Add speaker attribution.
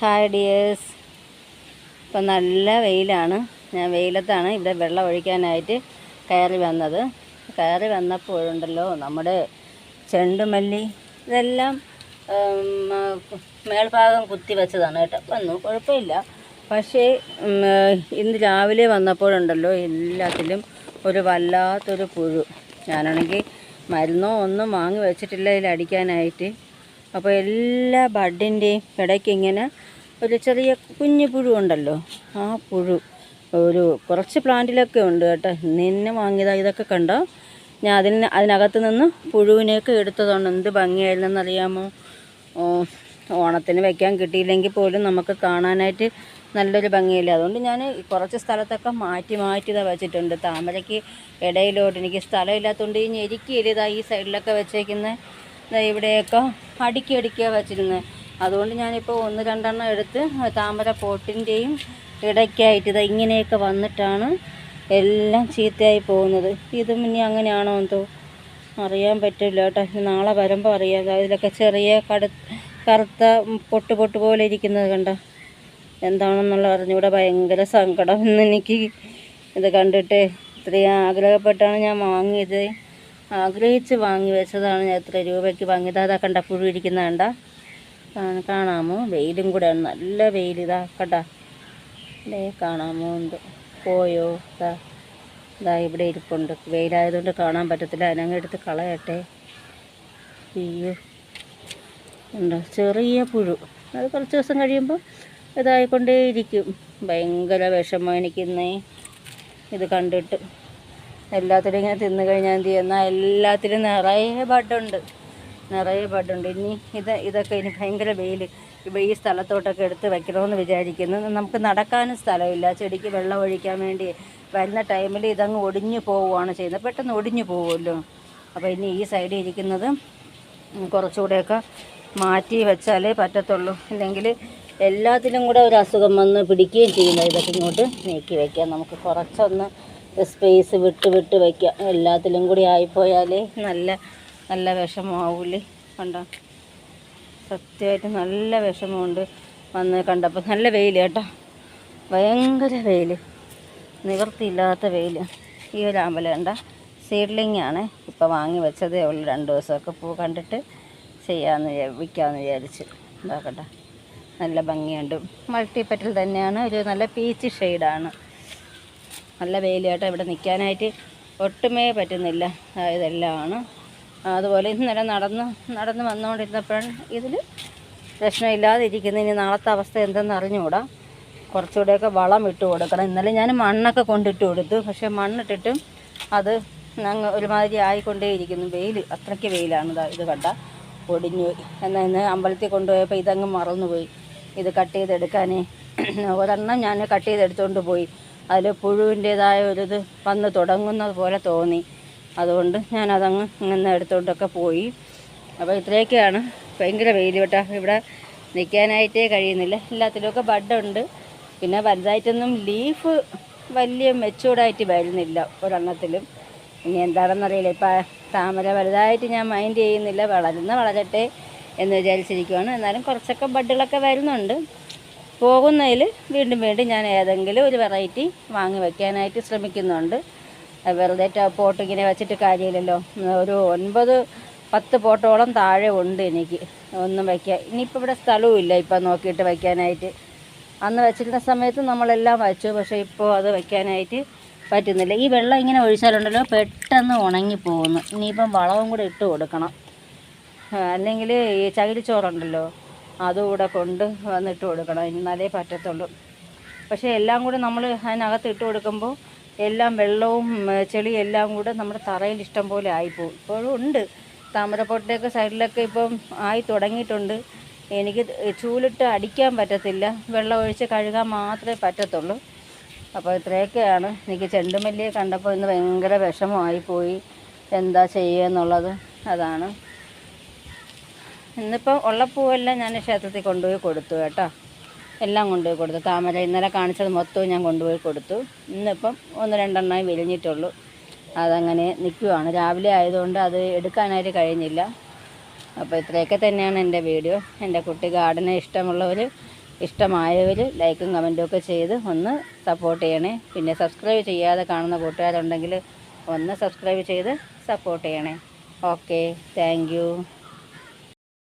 Speaker 1: Hi dears ഇപ്പം നല്ല വെയിലാണ്. ഞാൻ വെയിലത്താണ് ഇവിടെ വെള്ളം ഒഴിക്കാനായിട്ട് കയറി വന്നത്. കയറി വന്നപ്പോഴുണ്ടല്ലോ നമ്മുടെ ചെണ്ടുമല്ലി ഇതെല്ലാം മേൽഭാഗം കുത്തി വെച്ചതാണ് കേട്ടോ. വന്നു കുഴപ്പമില്ല. പക്ഷേ ഇന്ന് രാവിലെ വന്നപ്പോഴുണ്ടല്ലോ എല്ലാത്തിലും ഒരു വല്ലാത്തൊരു പുഴു. ഞാനാണെങ്കിൽ മരുന്നോ ഒന്നും വാങ്ങി വെച്ചിട്ടില്ല ഇതിൽ അടിക്കാനായിട്ട് അപ്പോൾ എല്ലാ ബഡിന്റെയും ഇടയ്ക്ക് ഇങ്ങനെ ഒരു ചെറിയ കുഞ്ഞു പുഴു ഉണ്ടല്ലോ. ആ പുഴു ഒരു കുറച്ച് പ്ലാന്റിലൊക്കെ ഉണ്ട് കേട്ടോ. നിന്നെ വാങ്ങിയതാ ഇതൊക്കെ കണ്ടോ? ഞാൻ അതിന് അതിനകത്ത് നിന്ന് പുഴുവിനെയൊക്കെ എടുത്തതാണ്. എന്ത് ഭംഗിയായിരുന്നെന്നറിയാമോ ഓണത്തിന് വെക്കാൻ കിട്ടിയില്ലെങ്കിൽ പോലും നമുക്ക് കാണാനായിട്ട് നല്ലൊരു ഭംഗിയില്ല. അതുകൊണ്ട് ഞാൻ കുറച്ച് സ്ഥലത്തൊക്കെ മാറ്റി മാറ്റി ഇതാ വെച്ചിട്ടുണ്ട്. താമരയ്ക്ക് ഇടയിലോട്ട് എനിക്ക് സ്ഥലമില്ലാത്തതുകൊണ്ട് ഈ ഞെരുക്കിയില്ല ഇതാ ഈ സൈഡിലൊക്കെ വെച്ചേക്കുന്ന. ഇവിടെയൊക്കെ അടുക്കി അടുക്കിയാണ് വെച്ചിരുന്നത് അതുകൊണ്ട് ഞാനിപ്പോൾ ഒന്ന് രണ്ടെണ്ണം എടുത്ത് താമര പോട്ടിന്റെയും ഇടയ്ക്കായിട്ട് ഇതാ ഇങ്ങനെയൊക്കെ വന്നിട്ടാണ് എല്ലാം ചീത്തയായി പോകുന്നത്. ഇതും ഇനി അങ്ങനെയാണോ എന്തോ? അറിയാൻ പറ്റില്ല കേട്ടോ. നാളെ വരുമ്പോൾ അറിയാം. ഇതിലൊക്കെ ചെറിയ കട കറുത്ത പൊട്ട് പൊട്ട് പോലെ ഇരിക്കുന്നത് കണ്ടോ? എന്താണെന്നുള്ള അറിഞ്ഞൂടെ. ഭയങ്കര സങ്കടം. ഇന്ന് എനിക്ക് ഇത് കണ്ടിട്ട് ഇത്രയും ആഗ്രഹപ്പെട്ടാണ് ഞാൻ വാങ്ങിയത്. ആഗ്രഹിച്ച് വാങ്ങി വെച്ചതാണ് ഞാൻ എത്ര രൂപയ്ക്ക് വാങ്ങിയത് അതാ കണ്ട പുഴു ഇരിക്കുന്ന കണ്ട. കാണാമോ? വെയിലും കൂടെ നല്ല വെയിൽ. ഇതാ കണ്ട. അല്ലേ കാണാമോ ഉണ്ട്. പോയോ? ഇതാ ഇതാ ഇവിടെ ഇരിപ്പുണ്ട്. വെയിലായതുകൊണ്ട് കാണാൻ പറ്റത്തില്ല. അതിനങ്ങ് എടുത്ത് കളയട്ടെ. അയ്യോ. ഉണ്ടോ? ചെറിയ പുഴു. അത് കുറച്ച് ദിവസം കഴിയുമ്പോൾ ഇതായിക്കൊണ്ടേയിരിക്കും. ഭയങ്കര വിഷമം എനിക്കിന്നേ. ഇത് കണ്ടിട്ട്. എല്ലാത്തിലും ഇങ്ങനെ തിന്നു കഴിഞ്ഞാൽ എന്ത് ചെയ്യുന്ന എല്ലാത്തിലും നിറയെ ബഡുണ്ട്. നിറയെ ബഡുണ്ട്. ഇനി ഇത് ഇതൊക്കെ ഇനി ഭയങ്കര വെയിൽ ഇപ്പോൾ ഈ സ്ഥലത്തോട്ടൊക്കെ എടുത്ത് വെക്കണമെന്ന് വിചാരിക്കുന്നു. നമുക്ക് നടക്കാനും സ്ഥലമില്ല. ചെടിക്ക് വെള്ളം ഒഴിക്കാൻ വേണ്ടി വരുന്ന ടൈമിൽ ഇതങ്ങ് ഒടിഞ്ഞു പോവുകയാണ് ചെയ്യുന്നത്. പെട്ടെന്ന് ഒടിഞ്ഞു പോകുമല്ലോ അപ്പോൾ ഇനി ഈ സൈഡിൽ ഇരിക്കുന്നത് കുറച്ചുകൂടെയൊക്കെ മാറ്റി വെച്ചാലേ പറ്റത്തുള്ളൂ. ഇല്ലെങ്കിൽ എല്ലാത്തിലും കൂടെ ഒരു അസുഖം വന്ന് പിടിക്കുകയും ചെയ്യുന്നത് ഇതൊക്കെ ഇങ്ങോട്ട് നീക്കി വയ്ക്കാം നമുക്ക് കുറച്ചൊന്ന് സ്പേസ് വിട്ട് വിട്ട് വയ്ക്കാം എല്ലാത്തിലും കൂടി ആയിപ്പോയാലേ നല്ല നല്ല വിഷമമാവൂലേ? കണ്ടോ? സത്യമായിട്ട് നല്ല വിഷമമുണ്ട് വന്ന് കണ്ടപ്പോൾ. നല്ല വെയിൽ കേട്ടോ. ഭയങ്കര വെയിൽ നിവൃത്തിയില്ലാത്ത വെയിൽ ഈ ഒരു അമ്പലം കണ്ട. സീഡ്ലിംഗ് ആണ് ഇപ്പോൾ വാങ്ങി വെച്ചതേ ഉള്ളൂ. രണ്ട് ദിവസമൊക്കെ പൂ കണ്ടിട്ട് ചെയ്യാമെന്ന് വിൽക്കാമെന്ന് വിചാരിച്ച്. ഇതാക്കട്ടെ നല്ല ഭംഗിയുണ്ട്. മൾട്ടിപ്പറ്റിൽ തന്നെയാണ്. ഒരു നല്ല പീച്ച് ഷെയ്ഡാണ് നല്ല വെയിൽ കേട്ടോ. ഇവിടെ നിൽക്കാനായിട്ട് ഒട്ടുമേ പറ്റുന്നില്ല. ഇതെല്ലാമാണ്. അതുപോലെ ഇന്നലെ നടന്ന് നടന്ന് വന്നുകൊണ്ടിരുന്നപ്പോഴാണ് ഇതിൽ പ്രശ്നമില്ലാതെ ഇരിക്കുന്നത് ഇനി നാളത്തെ അവസ്ഥ എന്തെന്ന് അറിഞ്ഞുകൂടാ. കുറച്ചുകൂടെയൊക്കെ വളം ഇട്ട് കൊടുക്കണം. ഇന്നലെ ഞാൻ മണ്ണൊക്കെ കൊണ്ടിട്ട് കൊടുത്തു. പക്ഷേ മണ്ണിട്ടിട്ടും അത് ഞങ്ങൾ ഒരുമാതിരി ആയിക്കൊണ്ടേയിരിക്കുന്നു. വെയിൽ അത്രയ്ക്ക് വെയിലാണ് ഇതാ കണ്ട. ഒടിഞ്ഞു എന്നാൽ ഇന്ന് അമ്പലത്തിൽ കൊണ്ടുപോയപ്പോൾ ഇതങ്ങ് മറന്നുപോയി. ഇത് കട്ട് ചെയ്തെടുക്കാനേ. ഒരെണ്ണം ഞാൻ കട്ട് ചെയ്തെടുത്തുകൊണ്ട് പോയി. അതിൽ പുഴുവിന്റേതായ ഒരിത് വന്ന് തുടങ്ങുന്നത് പോലെ തോന്നി. അതുകൊണ്ട് ഞാൻ ഞാനതങ്ങ് ഇങ്ങനെ എടുത്തുകൊണ്ടൊക്കെ പോയി. അപ്പോൾ ഇത്രയൊക്കെയാണ്. ഭയങ്കര വെയിൽ കേട്ടോ. ഇവിടെ നിൽക്കാനായിട്ടേ കഴിയുന്നില്ല. എല്ലാത്തിലുമൊക്കെ ബഡുണ്ട്. പിന്നെ വലുതായിട്ടൊന്നും ലീഫ് വലിയ മെച്ചൂർഡായിട്ട് വരുന്നില്ല ഒരെണ്ണത്തിലും. ഇനി എന്താണെന്നറിയില്ല. ഇപ്പം താമര വലുതായിട്ട് ഞാൻ മൈൻഡ് ചെയ്യുന്നില്ല. വളരുന്ന വളരട്ടെ എന്ന് വിചാരിച്ചിരിക്കുവാണ്. എന്നാലും കുറച്ചൊക്കെ ബഡുകളൊക്കെ വരുന്നുണ്ട്. പോകുന്നതിൽ വീണ്ടും വീണ്ടും ഞാൻ ഏതെങ്കിലും ഒരു വെറൈറ്റി വാങ്ങി വയ്ക്കാനായിട്ട് ശ്രമിക്കുന്നുണ്ട്. വെറുതെ പോട്ട് ഇങ്ങനെ വെച്ചിട്ട് കാര്യമില്ലല്ലോ. ഒരു ഒൻപത് പത്ത് പോട്ടോളം താഴെ ഉണ്ട് എനിക്ക്. ഒന്നും വയ്ക്കാൻ ഇനിയിപ്പോൾ ഇവിടെ സ്ഥലവും ഇല്ല ഇപ്പം നോക്കിയിട്ട് വയ്ക്കാനായിട്ട് അന്ന് വെച്ചിരുന്ന സമയത്ത് നമ്മളെല്ലാം വച്ചു. പക്ഷേ ഇപ്പോൾ അത് വയ്ക്കാനായിട്ട് പറ്റുന്നില്ല. ഈ വെള്ളം ഇങ്ങനെ ഒഴിച്ചാലുണ്ടല്ലോ പെട്ടെന്ന് ഉണങ്ങി പോകുന്നു. ഇനിയിപ്പം വളവും കൂടെ ഇട്ട് കൊടുക്കണം. അല്ലെങ്കിൽ ഈ ചകിരിച്ചോറുണ്ടല്ലോ. അതുകൂടെ കൊണ്ട് വന്നിട്ട് കൊടുക്കണം. എന്നാലേ പറ്റത്തുള്ളൂ. പക്ഷേ എല്ലാം കൂടെ നമ്മൾ അതിനകത്ത് ഇട്ട് കൊടുക്കുമ്പോൾ എല്ലാം വെള്ളവും ചെളി എല്ലാം കൂടെ നമ്മുടെ തറയിൽ ഇഷ്ടം പോലെ ആയിപ്പോവും. ഇപ്പോഴും ഉണ്ട്. താമരപ്പൊട്ടയൊക്കെ സൈഡിലൊക്കെ ഇപ്പം ആയി തുടങ്ങിയിട്ടുണ്ട്. എനിക്ക് ചൂലിട്ട് അടിക്കാൻ പറ്റത്തില്ല. വെള്ളം ഒഴിച്ച് കഴുകാൻ മാത്രമേ പറ്റത്തുള്ളൂ. അപ്പോൾ ഇത്രയൊക്കെയാണ്. എനിക്ക് ചെണ്ടുമല്ലിയെ കണ്ടപ്പോൾ ഇന്ന് ഭയങ്കര വിഷമമായിപ്പോയി. എന്താ ചെയ്യുക എന്നുള്ളത്. അതാണ്. ഇന്നിപ്പോൾ ഉള്ള പൂവെല്ലാം ഞാൻ ക്ഷേത്രത്തിൽ കൊണ്ടുപോയി കൊടുത്തു കേട്ടോ. എല്ലാം കൊണ്ടുപോയി കൊടുത്തു. താമര ഇന്നലെ കാണിച്ചത് മൊത്തവും ഞാൻ കൊണ്ടുപോയി കൊടുത്തു. ഇന്നിപ്പം ഒന്ന് രണ്ടെണ്ണമായി വിരിഞ്ഞിട്ടുള്ളൂ. അതങ്ങനെ നിൽക്കുവാണ് രാവിലെ ആയതുകൊണ്ട് അത് എടുക്കാനായിട്ട് കഴിഞ്ഞില്ല. അപ്പോൾ ഇത്രയൊക്കെ തന്നെയാണ് എന്റെ വീഡിയോ. എന്റെ കുട്ടി ഗാർഡനെ ഇഷ്ടമുള്ളവർ ഇഷ്ടമായവർ ലൈക്കും കമന്റും ഒക്കെ ചെയ്ത് ഒന്ന് സപ്പോർട്ട് ചെയ്യണേ. പിന്നെ സബ്സ്ക്രൈബ് ചെയ്യാതെ കാണുന്ന കൂട്ടുകാരുണ്ടെങ്കിൽ ഒന്ന് സബ്സ്ക്രൈബ് ചെയ്ത് സപ്പോർട്ട് ചെയ്യണേ. ഓക്കെ. താങ്ക്